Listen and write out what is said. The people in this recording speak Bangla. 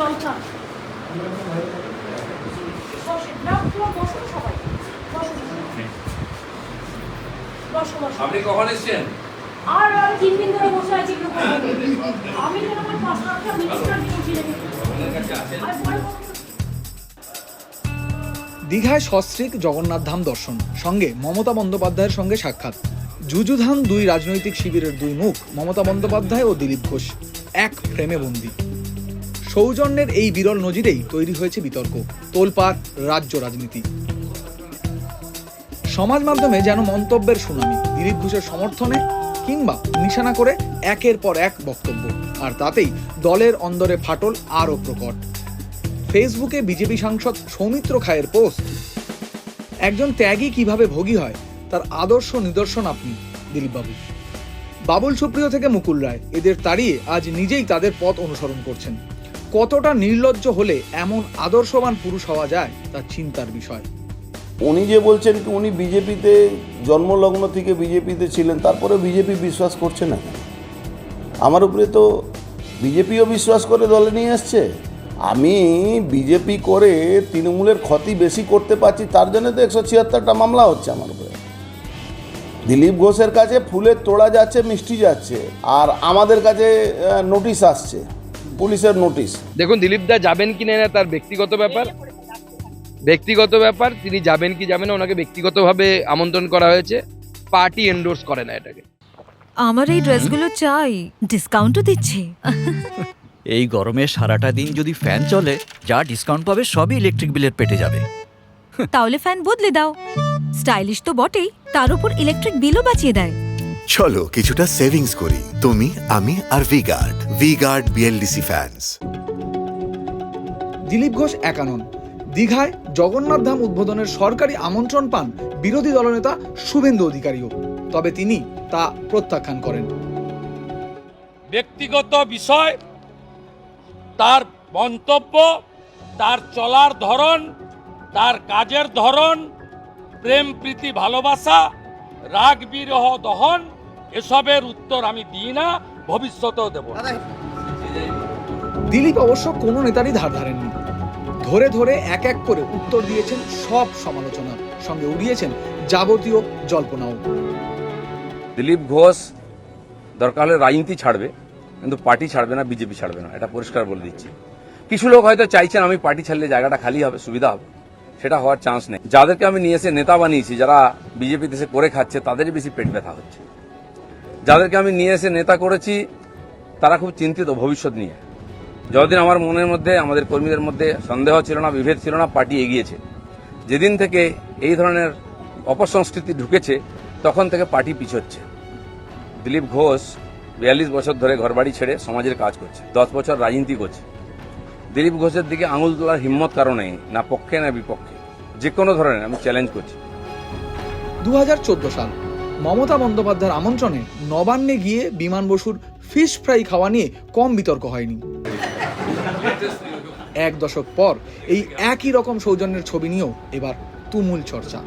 জল চা বসে না তোমার বসো সবাই। বসো বসো। বসো আপনি কখন এসছেন? আর আমি তিন দিন ধরে বসে আছি। আমি যেন আমার পাঁচ লাখটা মিনিস্টার দিয়ে দীঘায় সস্ত্রীক জগন্নাথ ধাম দর্শন। সঙ্গে মমতা বন্দ্যোপাধ্যায়ের সঙ্গে সাক্ষাৎ। যুযুধান দুই রাজনৈতিক শিবিরের দুই মুখ মমতা বন্দ্যোপাধ্যায় ও দিলীপ ঘোষ। এক ফ্রেমে বন্দি। সৌজন্যের এই বিরল নজিরেই তৈরি হয়েছে বিতর্ক, তোলপাড়, রাজ্য রাজনীতি। সমাজ মাধ্যমে যেন মন্তব্যের সুনামি, দিলীপ ঘোষের সমর্থনে কিংবা নিশানা করে একের পর এক বক্তব্য, আর তাতেই দলের অন্দরে ফাটল আরও প্রকট। ফেসবুকে বিজেপি সাংসদ সৌমিত্র খায়ের পোস্ট, একজন ত্যাগী কীভাবে ভোগী হয়, তার আদর্শ নিদর্শন আপনি, দিলীপবাবু। বাবুল সুপ্রিয় থেকে মুকুল রায়, এদের তাড়িয়ে আজ নিজেই তাদের পথ অনুসরণ করছেন। কতটা নির্লজ্জ হলে এমন আদর্শবান পুরুষ হওয়া যায়, তা চিন্তার বিষয়। উনি যে বলছেন কি, উনি বিজেপিতে, জন্মলগ্ন থেকে বিজেপিতে ছিলেন তারপরে বিজেপি বিশ্বাস করছে না আমার উপরে তো বিজেপিও বিশ্বাস করে দলে নিয়ে আসছে আমি বিজেপি করে তৃণমূলের ক্ষতি বেশি করতে পারছি, তার জন্য তো একশো ছিয়াত্তরটা মামলা হচ্ছে আমার উপরে। দিলীপ ঘোষের কাছে ফুলের তোড়া যাচ্ছে, মিষ্টি যাচ্ছে, আর আমাদের কাছে নোটিশ আসছে। পুলিশের নোটিশ। দেখুন দিলীপ দা যাবেন কি না তার ব্যক্তিগত ব্যাপার। ব্যক্তিগত ব্যাপার তিনি যাবেন কি যাবেন না ওনাকে ব্যক্তিগতভাবে আমন্ত্রণ করা হয়েছে। পার্টি এন্ডোর্স করে না এটাকে। আমার এই ড্রেসগুলো চাই ডিসকাউন্টও দিচ্ছে। এই গরমে সারাটা দিন যদি ফ্যান চলে যা ডিসকাউন্ট পাবে সবই ইলেকট্রিক বিলের পেটে যাবে। তাহলে ফ্যান বদলে দাও। স্টাইলিশ তো বটেই তার উপর ইলেকট্রিক বিলও বাঁচিয়ে দেয়। চলো কিছুটা সেভিংস করি। তুমি আমি আর V guard V guard BLDC fans Dilip Ghosh একানন। দীঘায় জগন্নাথ ধাম উদ্বোধনের সরকারি আমন্ত্রণ পান বিরোধী দলনেতা শুভেন্দু অধিকারীও। তবে তিনি তা প্রত্যাখ্যান করেন। ব্যক্তিগত বিষয় তার মন্তব্য তার চলার ধরন তার কাজের ধরন প্রেম প্রীতি ভালোবাসা রাগ বিরহ দহন এসবের উত্তর আমি দিই না ভবিষ্যতেও দেব দিলীপ অবশ্য কোনো নেতারই ধার ধারেননি। ধরে ধরে এক এক করে উত্তর দিয়েছেন সব সমালোচনার সঙ্গে উড়িয়েছেন যাবতীয় জল্পনাও। দিলীপ ঘোষ দরকার হলে রাজনীতি ছাড়বে কিন্তু পার্টি ছাড়বে না বিজেপি ছাড়বে না এটা পরিষ্কার বলে দিচ্ছি। কিছু লোক হয়তো চাইছেন আমি পার্টি ছাড়লে জায়গাটা খালি হবে সুবিধা হবে সেটা হওয়ার চান্স নেই। যাদেরকে আমি নিয়ে এসে নেতা বানিয়েছি যারা বিজেপি দেশে করে খাচ্ছে তাদেরই বেশি পেট ব্যথা হচ্ছে। যাদেরকে আমি নিয়ে এসে নেতা করেছি, তারা খুব চিন্তিত ভবিষ্যৎ নিয়ে। যতদিন আমার মনের মধ্যে, আমাদের কর্মীদের মধ্যে সন্দেহ ছিল না, বিভেদ ছিল না, পার্টি এগিয়েছে। যেদিন থেকে এই ধরনের অপসংস্কৃতি ঢুকেছে, তখন থেকে পার্টি পিছোচ্ছে। দিলীপ ঘোষ বিয়াল্লিশ বছর ধরে ঘরবাড়ি ছেড়ে সমাজের কাজ করছে, দশ বছর রাজনীতি করছে। দিলীপ ঘোষের দিকে আঙুল তোলার হিম্মত কারণে না পক্ষে, না বিপক্ষে। যে কোনো ধরনের আমি চ্যালেঞ্জ করছি। দু হাজার চোদ্দ সাল মমতা বন্দ্যোপাধ্যায়ের আমন্ত্রণে নবান্নে গিয়ে বিমান বসুর ফিশ ফ্রাই খাওয়া নিয়ে কম বিতর্ক হয়নি। এক দশক পর এই একই রকম সৌজন্যের ছবি নিয়েও এবার তুমুল চর্চা।